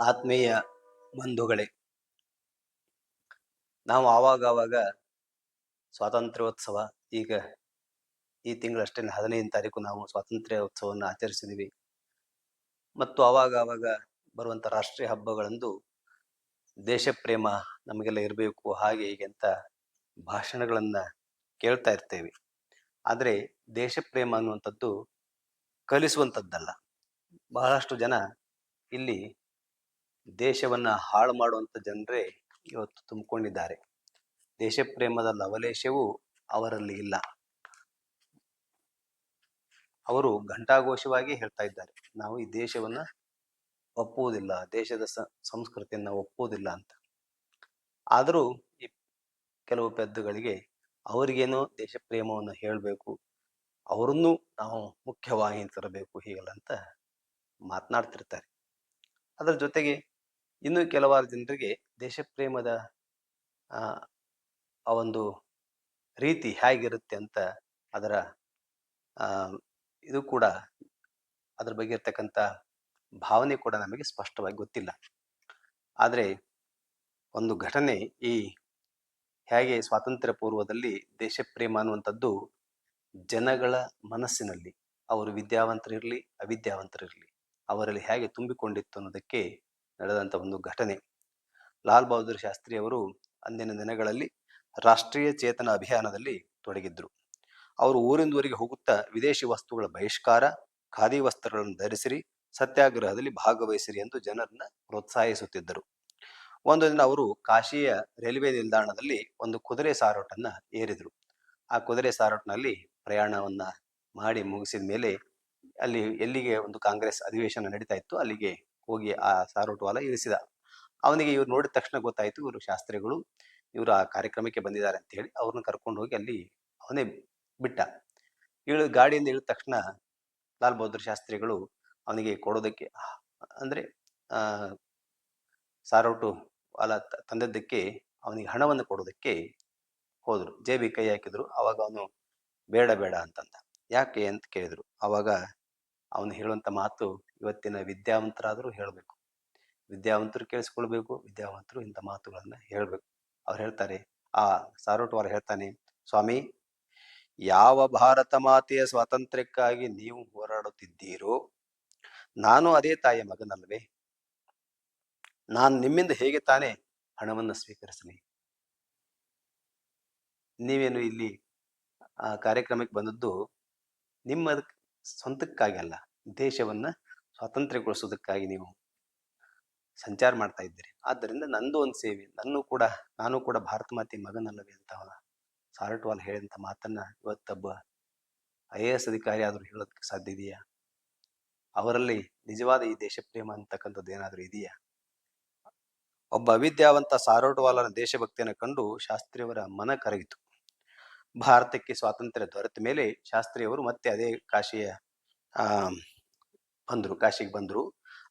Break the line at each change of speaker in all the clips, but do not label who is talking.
ಆತ್ಮೀಯ ಬಂಧುಗಳೇ, ನಾವು ಆವಾಗ ಆವಾಗ ಸ್ವಾತಂತ್ರ್ಯೋತ್ಸವ, ಈಗ ಈ ತಿಂಗಳಷ್ಟೇ ಹದಿನೈದು ತಾರೀಕು ನಾವು ಸ್ವಾತಂತ್ರ್ಯ ಉತ್ಸವವನ್ನು ಆಚರಿಸಿದ್ದೀವಿ. ಮತ್ತು ಆವಾಗ ಆವಾಗ ಬರುವಂತ ರಾಷ್ಟ್ರೀಯ ಹಬ್ಬಗಳಂದು ದೇಶ ಪ್ರೇಮ ನಮಗೆಲ್ಲ ಇರಬೇಕು, ಹಾಗೆ ಹೀಗೆ ಅಂತ ಭಾಷಣಗಳನ್ನ ಕೇಳ್ತಾ ಇರ್ತೇವೆ. ಆದರೆ ದೇಶ ಪ್ರೇಮ ಅನ್ನುವಂಥದ್ದು ಕಲಿಸುವಂಥದ್ದಲ್ಲ. ಬಹಳಷ್ಟು ಜನ ಇಲ್ಲಿ ದೇಶವನ್ನ ಹಾಳು ಮಾಡುವಂಥ ಜನರೇ ಇವತ್ತು ತುಂಬಿಕೊಂಡಿದ್ದಾರೆ. ದೇಶ ಪ್ರೇಮದ ಲವಲೇಶವೂ ಅವರಲ್ಲಿ ಇಲ್ಲ. ಅವರು ಘಂಟಾಘೋಷವಾಗಿ ಹೇಳ್ತಾ ಇದ್ದಾರೆ, ನಾವು ಈ ದೇಶವನ್ನ ಒಪ್ಪುವುದಿಲ್ಲ, ದೇಶದ ಸಂಸ್ಕೃತಿಯನ್ನ ಒಪ್ಪುವುದಿಲ್ಲ ಅಂತ. ಆದರೂ ಈ ಕೆಲವು ಪೆದ್ದುಗಳಿಗೆ ಅವರಿಗೇನೋ ದೇಶ ಪ್ರೇಮವನ್ನು ಹೇಳಬೇಕು, ಅವರನ್ನು ನಾವು ಮುಖ್ಯವಾಗಿ ತರಬೇಕು ಹೀಗೆಲ್ಲ ಅಂತ ಮಾತನಾಡ್ತಿರ್ತಾರೆ. ಅದರ ಜೊತೆಗೆ ಇನ್ನು ಕೆಲವಾರು ಜನರಿಗೆ ದೇಶಪ್ರೇಮದ, ಆ ಒಂದು ರೀತಿ ಹೇಗಿರುತ್ತೆ ಅಂತ ಅದರ ಇದು ಕೂಡ ಅದ್ರ ಬಗ್ಗೆ ಇರ್ತಕ್ಕಂಥ ಭಾವನೆ ಕೂಡ ನಮಗೆ ಸ್ಪಷ್ಟವಾಗಿ ಗೊತ್ತಿಲ್ಲ. ಆದರೆ ಒಂದು ಘಟನೆ ಈ ಹೇಗೆ ಸ್ವಾತಂತ್ರ್ಯ ಪೂರ್ವದಲ್ಲಿ ದೇಶ ಪ್ರೇಮ ಅನ್ನುವಂಥದ್ದು ಜನಗಳ ಮನಸ್ಸಿನಲ್ಲಿ, ಅವರು ವಿದ್ಯಾವಂತರಿರಲಿ, ಅವಿದ್ಯಾವಂತರಿರಲಿ, ಅವರಲ್ಲಿ ಹೇಗೆ ತುಂಬಿಕೊಂಡಿತ್ತು ಅನ್ನೋದಕ್ಕೆ ನಡೆದಂತ ಒಂದು ಘಟನೆ. ಲಾಲ್ ಬಹದ್ದೂರ್ ಶಾಸ್ತ್ರಿ ಅವರು ಅಂದಿನ ದಿನಗಳಲ್ಲಿ ರಾಷ್ಟ್ರೀಯ ಚೇತನ ಅಭಿಯಾನದಲ್ಲಿ ತೊಡಗಿದ್ರು. ಅವರು ಊರಿಂದ ಊರಿಗೆ ಹೋಗುತ್ತಾ ವಿದೇಶಿ ವಸ್ತುಗಳ ಬಹಿಷ್ಕಾರ, ಖಾದಿ ವಸ್ತ್ರಗಳನ್ನು ಧರಿಸಿರಿ, ಸತ್ಯಾಗ್ರಹದಲ್ಲಿ ಭಾಗವಹಿಸಿರಿ ಎಂದು ಜನರನ್ನ ಪ್ರೋತ್ಸಾಹಿಸುತ್ತಿದ್ದರು. ಒಂದು ದಿನ ಅವರು ಕಾಶಿಯ ರೈಲ್ವೆ ನಿಲ್ದಾಣದಲ್ಲಿ ಒಂದು ಕುದುರೆ ಸಾರೋಟನ್ನ ಏರಿದ್ರು. ಆ ಕುದುರೆ ಸಾರೋಟ್ನಲ್ಲಿ ಪ್ರಯಾಣವನ್ನ ಮಾಡಿ ಮುಗಿಸಿದ ಮೇಲೆ ಅಲ್ಲಿ ಎಲ್ಲಿಗೆ ಒಂದು ಕಾಂಗ್ರೆಸ್ ಅಧಿವೇಶನ ನಡೀತಾ ಇತ್ತು ಅಲ್ಲಿಗೆ ಹೋಗಿ ಆ ಸಾರೋಟು ವಾಲ ಇಳಿಸಿದ ಅವನಿಗೆ ಇವ್ರು ನೋಡಿದ ತಕ್ಷಣ ಗೊತ್ತಾಯಿತು, ಇವರು ಶಾಸ್ತ್ರಿಗಳು ಇವರು ಆ ಕಾರ್ಯಕ್ರಮಕ್ಕೆ ಬಂದಿದ್ದಾರೆ ಅಂತ ಹೇಳಿ ಅವ್ರನ್ನ ಕರ್ಕೊಂಡು ಹೋಗಿ ಅಲ್ಲಿ ಅವನೇ ಬಿಟ್ಟ. ಇಳು ಗಾಡಿಯಿಂದ ಇಳಿದ ತಕ್ಷಣ ಲಾಲ್ ಬಹದ್ದೂರ್ ಶಾಸ್ತ್ರಿಗಳು ಅವನಿಗೆ ಕೊಡೋದಕ್ಕೆ, ಅಂದ್ರೆ ಸಾರೋಟು ತ- ತಂದದ್ದಕ್ಕೆ ಅವನಿಗೆ ಹಣವನ್ನು ಕೊಡೋದಕ್ಕೆ ಹೋದರು. ಜೇಬಿ ಕೈ ಹಾಕಿದ್ರು. ಅವಾಗ ಅವನು ಬೇಡ ಬೇಡ ಅಂತಂದ. ಯಾಕೆ ಅಂತ ಕೇಳಿದ್ರು. ಅವಾಗ ಅವನು ಹೇಳುವಂತ ಮಾತು ಇವತ್ತಿನ ವಿದ್ಯಾವಂತರಾದರೂ ಹೇಳಬೇಕು. ವಿದ್ಯಾವಂತರು ಕೇಳಿಸ್ಕೊಳ್ಬೇಕು, ವಿದ್ಯಾವಂತರು ಇಂಥ ಮಾತುಗಳನ್ನ ಹೇಳಬೇಕು. ಅವ್ರು ಹೇಳ್ತಾರೆ, ಆ ಸಾರೋಟ್ವಾರ ಹೇಳ್ತಾನೆ, ಸ್ವಾಮಿ, ಯಾವ ಭಾರತ ಮಾತೆಯ ಸ್ವಾತಂತ್ರ್ಯಕ್ಕಾಗಿ ನೀವು ಹೋರಾಡುತ್ತಿದ್ದೀರೋ, ನಾನು ಅದೇ ತಾಯಿಯ ಮಗನಲ್ವೇ. ನಾನು ನಿಮ್ಮಿಂದ ಹೇಗೆ ತಾನೇ ಹಣವನ್ನು ಸ್ವೀಕರಿಸಲಿ? ನೀವೇನು ಇಲ್ಲಿ ಕಾರ್ಯಕ್ರಮಕ್ಕೆ ಬಂದದ್ದು ನಿಮ್ಮ ಸ್ವಂತಕ್ಕಾಗಿ ಅಲ್ಲ, ದೇಶವನ್ನ ಸ್ವಾತಂತ್ರ್ಯಗೊಳಿಸೋದಕ್ಕಾಗಿ ನೀವು ಸಂಚಾರ ಮಾಡ್ತಾ ಇದ್ದೀರಿ. ಆದ್ದರಿಂದ ನಂದು ಒಂದು ಸೇವೆ, ನನ್ನೂ ಕೂಡ, ನಾನು ಕೂಡ ಭಾರತ ಮಾತೆ ಮಗನಲ್ಲವೇ ಅಂತ ಸಾರಟ್ವಾಲ್ ಹೇಳಿದಂಥ ಮಾತನ್ನ ಇವತ್ತೊಬ್ಬ ಐ ಎ ಎಸ್ ಅಧಿಕಾರಿ ಆದರೂ ಹೇಳೋದಕ್ಕೆ ಸಾಧ್ಯ ಇದೆಯಾ? ಅವರಲ್ಲಿ ನಿಜವಾದ ಈ ದೇಶ ಪ್ರೇಮ ಅಂತಕ್ಕಂಥದ್ದು ಏನಾದರೂ ಇದೆಯಾ? ಒಬ್ಬ ಅವಿದ್ಯಾವಂತ ಸಾರೋಟವಾಲರ ದೇಶಭಕ್ತಿಯನ್ನು ಕಂಡು ಶಾಸ್ತ್ರಿಯವರ ಮನ ಕರಗಿತು. ಭಾರತಕ್ಕೆ ಸ್ವಾತಂತ್ರ್ಯ ದೊರೆತ ಮೇಲೆ ಶಾಸ್ತ್ರಿಯವರು ಮತ್ತೆ ಅದೇ ಕಾಶಿಯ, ಆ ಬಂದ್ರು, ಕಾಶಿಗೆ ಬಂದರು.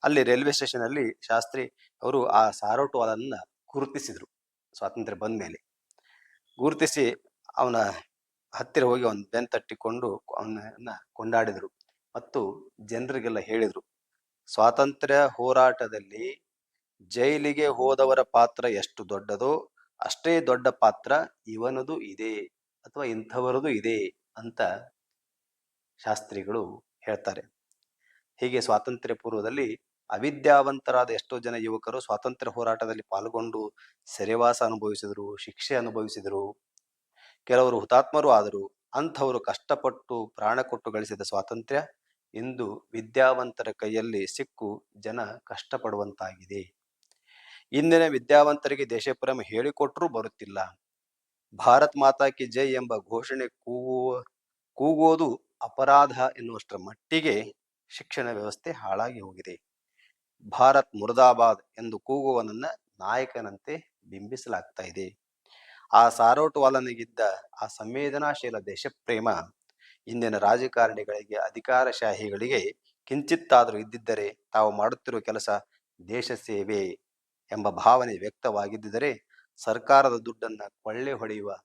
ಅಲ್ಲಿ ರೈಲ್ವೆ ಸ್ಟೇಷನ್ ಅಲ್ಲಿ ಶಾಸ್ತ್ರಿ ಅವರು ಆ ಸಾರೋಟ್ವಾಲನ್ನ ಗುರುತಿಸಿದ್ರು, ಸ್ವಾತಂತ್ರ್ಯ ಬಂದ ಮೇಲೆ. ಗುರುತಿಸಿ ಅವನ ಹತ್ತಿರ ಹೋಗಿ ಅವನ ಬೆನ್ ತಟ್ಟಿಕೊಂಡು ಅವನನ್ನ ಕೊಂಡಾಡಿದ್ರು ಮತ್ತು ಜನರಿಗೆಲ್ಲ ಹೇಳಿದರು, ಸ್ವಾತಂತ್ರ್ಯ ಹೋರಾಟದಲ್ಲಿ ಜೈಲಿಗೆ ಹೋದವರ ಪಾತ್ರ ಎಷ್ಟು ದೊಡ್ಡದೋ ಅಷ್ಟೇ ದೊಡ್ಡ ಪಾತ್ರ ಇವನದು ಇದೆ ಅಥವಾ ಇಂಥವರದು ಇದೆ ಅಂತ ಶಾಸ್ತ್ರಿಗಳು ಹೇಳ್ತಾರೆ. ಹೀಗೆ ಸ್ವಾತಂತ್ರ್ಯ ಪೂರ್ವದಲ್ಲಿ ಅವಿದ್ಯಾವಂತರಾದ ಎಷ್ಟೋ ಜನ ಯುವಕರು ಸ್ವಾತಂತ್ರ್ಯ ಹೋರಾಟದಲ್ಲಿ ಪಾಲ್ಗೊಂಡು ಸೆರೆವಾಸ ಅನುಭವಿಸಿದರು, ಶಿಕ್ಷೆ ಅನುಭವಿಸಿದರು. ಕೆಲವರು ಹುತಾತ್ಮರು ಆದರು. ಅಂಥವರು ಕಷ್ಟಪಟ್ಟು ಪ್ರಾಣ ಕೊಟ್ಟು ಗಳಿಸಿದ ಸ್ವಾತಂತ್ರ್ಯ ಇಂದು ವಿದ್ಯಾವಂತರ ಕೈಯಲ್ಲಿ ಸಿಕ್ಕು ಜನ ಕಷ್ಟಪಡುವಂತಾಗಿದೆ. ಇಂದಿನ ವಿದ್ಯಾವಂತರಿಗೆ ದೇಶಪ್ರೇಮ ಹೇಳಿಕೊಟ್ಟರೂ ಬರುತ್ತಿಲ್ಲ. ಭಾರತ್ ಮಾತಾ ಕಿ ಜೈ ಎಂಬ ಘೋಷಣೆ ಕೂಗುವ, ಕೂಗೋದು ಅಪರಾಧ ಎನ್ನುವಷ್ಟರ ಮಟ್ಟಿಗೆ ಶಿಕ್ಷಣ ವ್ಯವಸ್ಥೆ ಹಾಳಾಗಿ ಹೋಗಿದೆ. ಭಾರತ್ ಮುರ್ದಾಬಾದ್ ಎಂದು ಕೂಗುವನನ್ನ ನಾಯಕನಂತೆ ಬಿಂಬಿಸಲಾಗ್ತಾ ಇದೆ. ಆ ಸಾರೋಟುವಾಲನಿಗಿದ್ದ ಆ ಸಂವೇದನಾಶೀಲ ದೇಶಪ್ರೇಮ ಇಂದಿನ ರಾಜಕಾರಣಿಗಳಿಗೆ, ಅಧಿಕಾರಶಾಹಿಗಳಿಗೆ ಕಿಂಚಿತ್ತಾದರೂ ಇದ್ದಿದ್ದರೆ ತಾವು ಮಾಡುತ್ತಿರುವ ಕೆಲಸ ದೇಶ ಸೇವೆ ಎಂಬ ಭಾವನೆ ವ್ಯಕ್ತವಾಗಿದ್ದರೆ ಸರ್ಕಾರದ ದುಡ್ಡನ್ನ ಕೊಳ್ಳೆ ಹೊಡೆಯುವ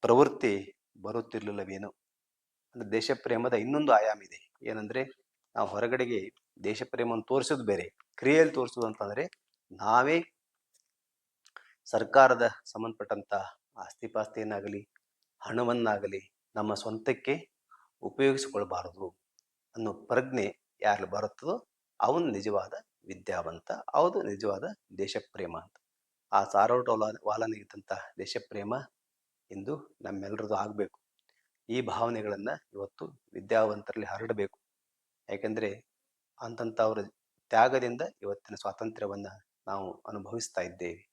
ಪ್ರವೃತ್ತಿ ಬರುತ್ತಿರಲಿಲ್ಲವೇನೋ. ದೇಶ ಪ್ರೇಮದ ಇನ್ನೊಂದು ಆಯಾಮ ಇದೆ. ಏನಂದ್ರೆ ನಾವು ಹೊರಗಡೆಗೆ ದೇಶ ಪ್ರೇಮವನ್ನು ತೋರಿಸೋದು ಬೇರೆ, ಕ್ರಿಯೆಯಲ್ಲಿ ತೋರಿಸುವುದು ಅಂತಂದರೆ ನಾವೇ ಸರ್ಕಾರದ ಸಂಬಂಧಪಟ್ಟಂಥ ಆಸ್ತಿ ಪಾಸ್ತಿಯನ್ನಾಗಲಿ ಹಣವನ್ನಾಗಲಿ ನಮ್ಮ ಸ್ವಂತಕ್ಕೆ ಉಪಯೋಗಿಸಿಕೊಳ್ಬಾರದು ಅನ್ನೋ ಪ್ರಜ್ಞೆ ಯಾರಲ್ಲಿ ಬರುತ್ತದೋ ಅವನು ನಿಜವಾದ ವಿದ್ಯಾವಂತ ಅವನು ನಿಜವಾದ ದೇಶಪ್ರೇಮ ಅಂತ. ಆ ಸಾರೋಟ ವಾಲನಿಗಿದ್ದಂಥ ದೇಶಪ್ರೇಮ ಇಂದು ನಮ್ಮೆಲ್ಲರದು ಆಗಬೇಕು. ಈ ಭಾವನೆಗಳನ್ನು ಇವತ್ತು ವಿದ್ಯಾವಂತರಲ್ಲಿ ಹರಡಬೇಕು. ಯಾಕೆಂದರೆ ಅವರ ತ್ಯಾಗದಿಂದ ಇವತ್ತಿನ ಸ್ವಾತಂತ್ರ್ಯವನ್ನು ನಾವು ಅನುಭವಿಸ್ತಾ ಇದ್ದೇವೆ.